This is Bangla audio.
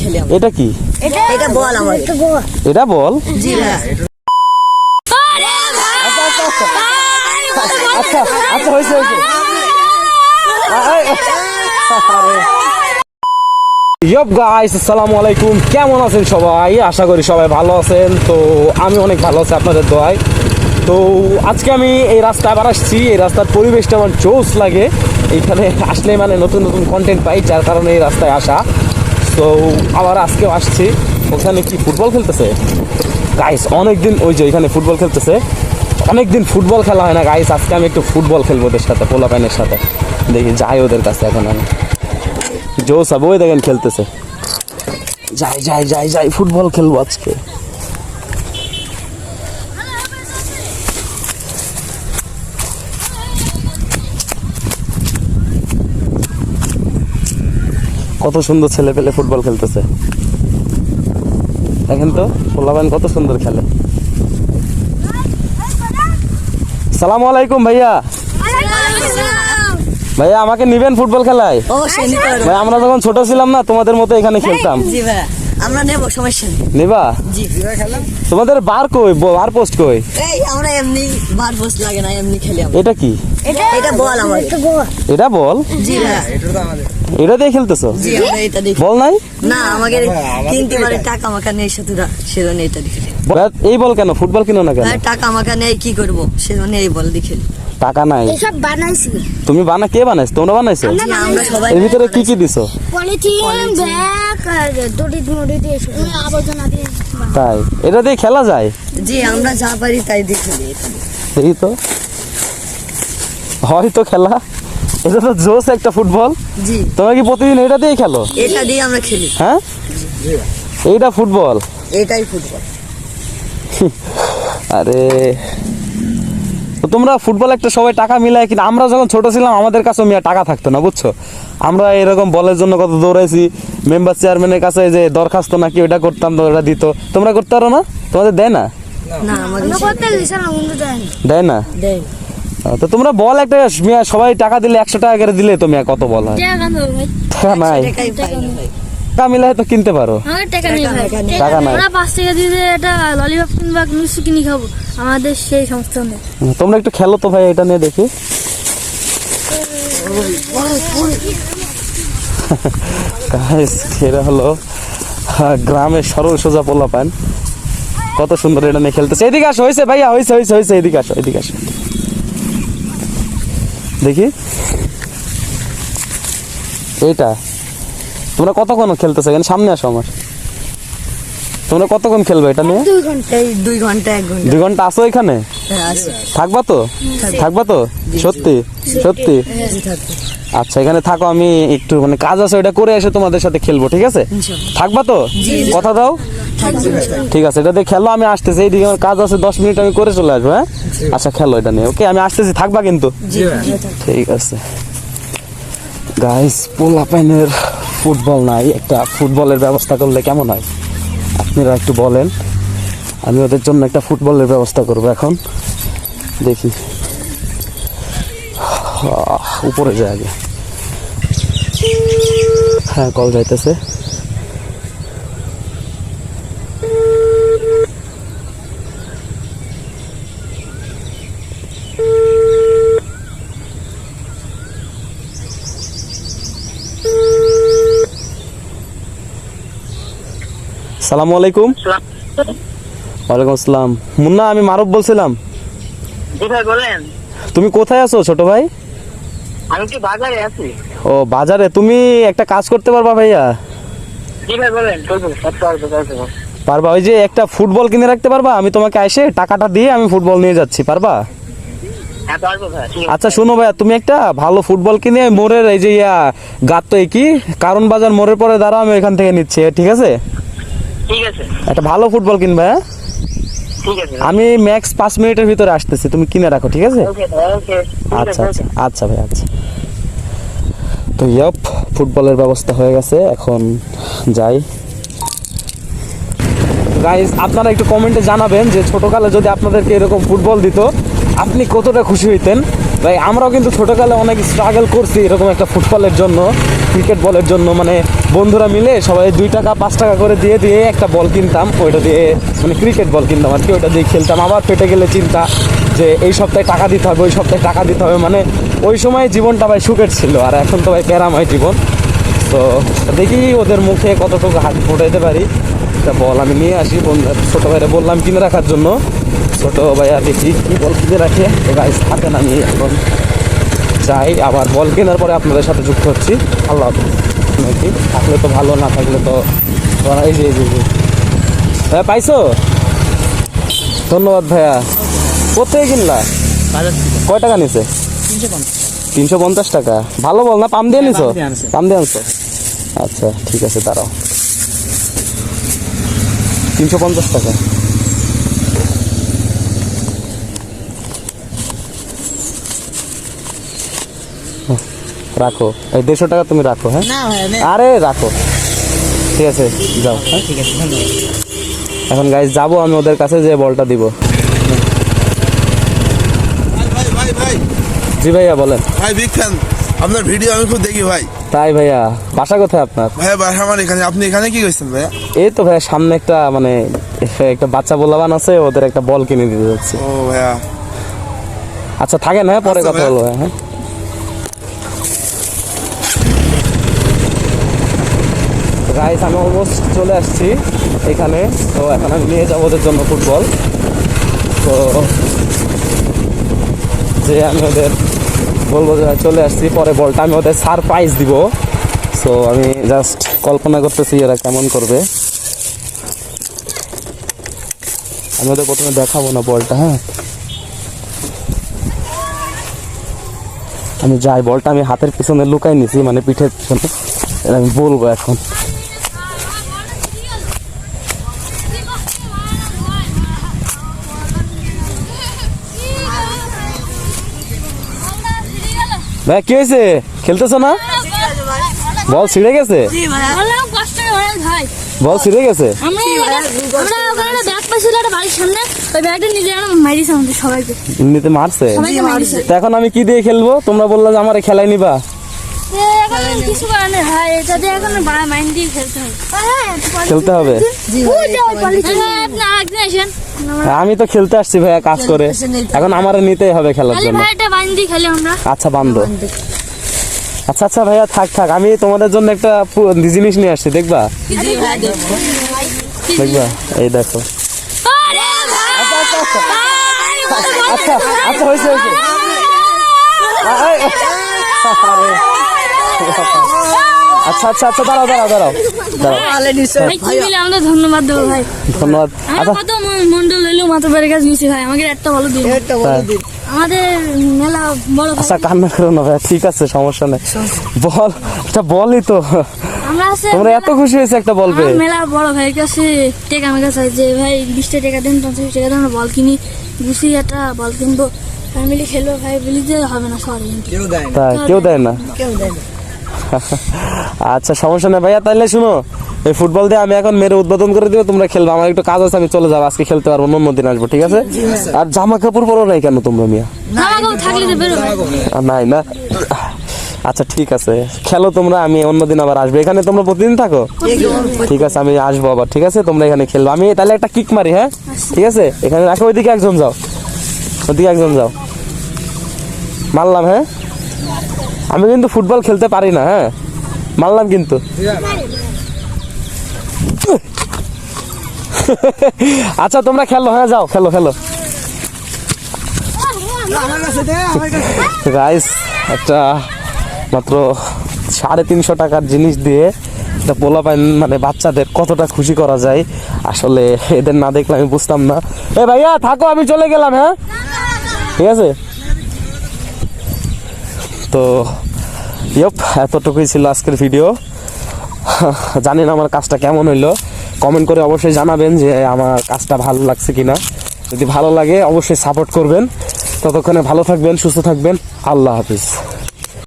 খেলি এটা কি? এটা বল আমার এটা বল। জি আচ্ছা আচ্ছা হয়েছে হয়েছে। ইয়প গাইস আসসালামু আলাইকুম। কেমন আছেন সবাই? আশা করি সবাই ভালো আছেন। তো আমি অনেক ভালো আছি আপনাদের দোয়ায়। তো আজকে আমি এই রাস্তায় আবার আসছি। এই রাস্তার পরিবেশটা আমার জোস লাগে। এইখানে আসলে মানে নতুন নতুন কন্টেন্ট পাই যার কারণে এই রাস্তায় আসা। তো আবার আজকেও আসছি। ওখানে কি ফুটবল খেলতেছে? গাইস অনেকদিন ওই যে এখানে ফুটবল খেলতেছে। অনেকদিন ফুটবল খেলা হয় না গাইস আজকে আমি একটু ফুটবল খেলব ওদের সাথে, পোলা প্যানের সাথে। দেখি, যাই ওদের কাছে এখন আমি। জোস ওই দেখেন খেলতেছে। যাই যাই যাই যাই, ফুটবল খেলব আজকে। কত সুন্দর ছেলে পেলে ফুটবল খেলতেছে। দেখেন তো পোলাবেন কত সুন্দর খেলে। সালাম আলাইকুম ভাইয়া। ভাইয়া আমাকে নিবেন ফুটবল খেলায়? ভাই আমরা যখন ছোট ছিলাম না তোমাদের মতো এখানে খেলতাম। জি ভাইয়া। আমরা নেব সমস্যা নেই। নিবা? জি। তোমাদের বার কই? বার পোস্ট কই? এই আমরা এমনি বার বস লাগে না এমনি খেলি আমরা। এটা কি? এটা বল আমার এটা বল? জি ভাইয়া এটা দিয়ে খেলতেছো? জি আমরা এটা দেখি বল নাই? না আমাকে কিনতে পারে টাকা আমাকে নেই সেজন্য এটা এই বল কেন? ফুটবল কিনো না কেন? টাকা আমাকে নেই কি করব? সেজন্য এই বল দেখে টাকা নাই। এসব বানাইছি। তুমি বানা কে বানাইছো? তোমরা বানাইছো? আমরা সবাই এর ভিতরে কি কি দিছো? পলিথিন ব্যাগ আর দড়ি মড়ি দিয়ে আবর্জনা দিয়ে। তাই। এটা দিয়ে খেলা যায়? জি আমরা যা পারি তাই দিয়ে। এই তো। খেলা। এটা তো জোস একটা ফুটবল। জি। তোমরা কি প্রতিদিন এটা দিয়ে খেলো? এটা দিয়ে আমরা খেলি। হ্যাঁ? এইটা ফুটবল। এটাই ফুটবল। আরে। তো তোমরা ফুটবল একটা সবাই টাকা মিলায় কিনা আমরা যখন ছোট ছিলাম আমাদের কাছে মিয়া টাকা থাকতো না বুঝছ? আমরা এরকম বলের জন্য কত দৌড়াইছি মেম্বার চেয়ারম্যানের কাছে যে দরখাস্ত নাকি ওটা করতাম তো ওটা দিত। তোমরা করতে পারো না? তোমাদের দেয় না? দেয় না। তো তোমরা বল একটা মিয়া সবাই টাকা দিলে একশো টাকা করে দিলে তো মিয়া কত বল হয়? টাকা নেই ভাই টাকা নাই টাকাই পাই না ভাই টাকা মিলায় তো কিনতে পারো। টাকা নেই ভাই। টাকা নাই। আমরা পাঁচ টাকা দিয়ে এটা ললিপপ কিনবা মিষ্টি কিনে খাব। আমাদের সেই সংস্থা নেই। তোমরা একটু খেলো তো ভাই এটা নিয়ে দেখি। Guys, এরা হলো গ্রামের সরল সোজা পোলা পান কত সুন্দর এটা নিয়ে খেলতেছে। এদিকে আসো হয়েছে ভাইয়া হয়েছে হয়েছে হয়েছে এদিকে আসো এদিকে আসো। দেখি। এইটা তোমরা কতক্ষণ খেলতেছো এখানে? সামনে আসো আমার। তোমরা কতক্ষণ খেলবে এটা নিয়ে? দুই ঘণ্টা দুই ঘণ্টা এক ঘণ্টা। দুই ঘণ্টা আসো এখানে? হ্যাঁ থাকবা তো? থাকবা তো? সত্যি? সত্যি? আচ্ছা এখানে থাকো আমি একটু মানে কাজ আছে ওটা করে এসে তোমাদের সাথে খেলব ঠিক আছে? থাকবা তো? কথা দাও? ঠিক আছে এটা দিয়ে খেলো আমি আসতেছি। এইদিকে আমার কাজ আছে দশ মিনিট আমি করে চলে আসব হ্যাঁ? আচ্ছা খেলো এটা নিয়ে ওকে? আমি আসতেছি থাকবা কিন্তু? ঠিক আছে। গাইস পোলা প্যানের ফুটবল নাই, একটা ফুটবলের ব্যবস্থা করলে কেমন হয়? আপনারা একটু বলেন। আমি ওদের জন্য একটা ফুটবলের ব্যবস্থা করব এখন। দেখি। উপরে যায় আগে। হ্যাঁ কল যাইতেছে। সালামু আলাইকুম। ওয়ালাইকুম আসসালাম। মুন্না আমি মারুফ বলছিলাম। তুমি কোথায় আছো ছোট ভাই? আমি কি বাজারে আছি? ও বাজারে। তুমি একটা কাজ করতে পারবা ভাইয়া? পারব? ওই যে একটা ফুটবল কিনে রাখতে পারবা? আমি তোমাকে এসে টাকাটা দিয়ে আমি ফুটবল নিয়ে যাচ্ছি পারবা? হ্যাঁ আচ্ছা শোনো ভাইয়া তুমি একটা ভালো ফুটবল কিনে মোড়ের এই যে ইয়া গাত তো কি? কারণ বাজার মোড়ের পরে দাঁড়াও আমি এখান থেকে নিচ্ছি ঠিক আছে? ঠিক আছে। একটা ভালো ফুটবল কিনবে হ্যাঁ? আমি ম্যাক্স পাঁচ মিনিটের ভিতরে আসতেছি তুমি কিনে রাখো ঠিক আছে? আচ্ছা আচ্ছা। আচ্ছা ভাই আচ্ছা। তো ইয়প ফুটবলের ব্যবস্থা হয়ে গেছে এখন যাই। গাইজ আপনারা একটু কমেন্টে জানাবেন যে ছোটকালে যদি আপনাদেরকে এরকম ফুটবল দিত আপনি কতটা খুশি হইতেন? ভাই, আমরাও কিন্তু ছোটকালে অনেক স্ট্রাগল করছি এরকম একটা ফুটবলের জন্য ক্রিকেট বলের জন্য। মানে বন্ধুরা মিলে সবাই দুই টাকা, পাঁচ টাকা করে দিয়ে দিয়ে একটা বল কিনতাম, ওইটা দিয়ে মানে ক্রিকেট বল কিনতাম আর কি ওইটা দিয়ে খেলতাম। আবার ফেটে গেলে চিন্তা যে এই সপ্তাহে টাকা দিতে হবে, ওই সপ্তাহে টাকা দিতে হবে। মানে ওই সময় জীবনটা ভাই সুখের ছিল, আর এখন তো ভাই প্যারাময় জীবন। তো দেখি ওদের মুখে কতটুকু হাত ফোটাইতে পারি। তা বল আমি নিয়ে আসি বন্ধু ছোটো ভাইরা বললাম কিনে রাখার জন্য। ছোটো ভাইয়া দেখি কি বল কিনে রাখে? তো গাইস থাকে না আমি এখন যাই আবার বল কেনার পরে আপনাদের সাথে যুক্ত হচ্ছি। আল্লাহ নাকি? থাকলে তো ভালো না থাকলে তো এই যে এই যে এই ভাইয়া পাইছো? ধন্যবাদ ভাইয়া। কোথায় কিনলা? কয় টাকা নিছে? তিনশো পঞ্চাশ টাকা। ভালো বল না? পাম দিয়ে নিছো পাম দিয়ে আনছো? আচ্ছা ঠিক আছে দাঁড়াও। তিনশো পঞ্চাশ টাকা। রাখো। এই দেড়শো টাকা তুমি রাখো হ্যাঁ? আরে রাখো। ঠিক আছে যাও। হ্যাঁ ঠিক আছে এখন গাইজ যাব আমি ওদের কাছে যে বলটা দিব। ভাই ভাই ভাই জি ভাইয়া বলেন। ভাই বিগ ফ্যান আপনার ভিডিও আমি খুব দেখি ভাই। তাই ভাইয়া বাসা কোথায় আপনার? ভাই ভাই আমার এখানে। আপনি এখানে কি করছেন ভাইয়া? এই তো ভাইয়া সামনে একটা মানে একটা বাচ্চা বলাবান আছে ওদের একটা বল কিনে দিতে যাচ্ছি। ও ভাইয়া। আচ্ছা থাকেন হ্যাঁ পরে আচ্ছা কথা ভাইয়া। বলব হ্যাঁ। গাইস আমি অলমোস্ট চলে আসছি এখানে। তো এখন আমি নিয়ে যাব ওদের জন্য ফুটবল তো যে আমি ওদের বলব যে চলে আসছি, পরে বলটা আমি ওদের সারপ্রাইজ দিব। সো আমি জাস্ট কল্পনা করতেছি এরা কেমন করবে। আমি ওদের প্রথমে দেখাবো না বলটা হ্যাঁ। আমি যাই, বলটা আমি হাতের পিছনে লুকাই নিছি মানে পিঠের পিছনে। আমি বলব এখন। ভাই কি হয়েছে? খেলতেছ না? বল ছিঁড়ে গেছে? বল ছিঁড়ে গেছে? এমনিতে মারছে? এখন আমি কি দিয়ে খেলব? তোমরা বলল যে আমার খেলায় নিবা। কিছু করার নেই এটা দিয়ে এখন মাইন্ড দিয়ে খেলতে হবে খেলতে। হ্যাঁ, আপনি আসেন আমি তো খেলতে আসছি ভাইয়া কাজ করে এখন আমার নিতেই হবে খেলার জন্য ভাই এটা বাইন দিয়ে খেলি আমরা আচ্ছা বান্ধব আচ্ছা আচ্ছা ভাইয়া থাক থাক আমি তোমাদের জন্য একটা জিনিস নিয়ে আসছি দেখবা দেখব এই দেখো আচ্ছা আচ্ছা হয়েছে হয়েছে। আচ্ছা আচ্ছা আচ্ছা দাঁড়াও দাঁড়াও দাঁড়াও। দাঁড়াও। ভাই মিলে আমাদের ধন্যবাদ দেবো ভাই। ধন্যবাদ। আচ্ছা। কত মন্ডল এলো মাথা বেড়ে কাজ নিয়েছি ভাই। আমাকে একটা ভালো দিন। একটা বলে দিন। আমাদের মেলা বড় আচ্ছা কান্না করো না ভাইয়া ঠিক আছে সমস্যা নেই। বল এটা বলই তো। আমরা আছে তোমরা এত খুশি হয়েছে একটা বল পেয়ে। মেলা বড় ভাইয়ের কাছে টেকা আমার কাছে যে ভাই বিশটা টাকা দেন পঞ্চাশ টাকা দেন আমরা বল কিনি। গুছি একটা বল কিনবো। ফ্যামিলি খেলব ভাই বলি যে হবে না সরি। কেউ দেয় না। কেউ দেয় না। কেউ দেয় না। আচ্ছা সমস্যা নেই ভাইয়া। তাহলে শুনো এই ফুটবল দিয়ে আমি এখন মেরে উদ্বোধন করে দিব তোমরা খেলবে। আমার একটু কাজ আছে আমি চলে যাব আজকে খেলতে পারব অন্য দিন আসব ঠিক আছে? আর জামা কাপড় পরো নাই কেন তোমরা মিয়া? নাই না? আচ্ছা ঠিক আছে। খেলো তোমরা আমি অন্যদিন আবার আসব। এখানে তোমরা প্রতিদিন থাকো? ঠিক আছে আমি আসব আবার ঠিক আছে? তোমরা এখানে খেলব। আমি তাহলে একটা কিক মারি হ্যাঁ? ঠিক আছে? এখানে রাখো ওইদিকে একজন যাও। ওইদিকে একজন যাও। মারলাম হ্যাঁ? আমি কিন্তু ফুটবল খেলতে পারি না হ্যাঁ? মারলাম কিন্তু। আচ্ছা তোমরা খেলো হ্যাঁ যাও, খেলো খেলো। গাইস একটা মাত্র সাড়ে তিনশো টাকার জিনিস দিয়ে একটা পোলা পাইন মানে বাচ্চাদের কতটা খুশি করা যায়, আসলে এদের না দেখলে আমি বুঝতাম না। এ ভাইয়া, থাকো, আমি চলে গেলাম হ্যাঁ? ঠিক আছে? তো, ইয়প, এতটুকুই ছিল আজকের ভিডিও। জানেন আমার কাজটা কেমন হইল। কমেন্ট করে অবশ্যই জানাবেন যে আমার কাজটা ভালো লাগছে কি না যদি ভালো লাগে, অবশ্যই সাপোর্ট করবেন। ততক্ষণে ভালো থাকবেন, সুস্থ থাকবেন। আল্লাহ হাফিজ।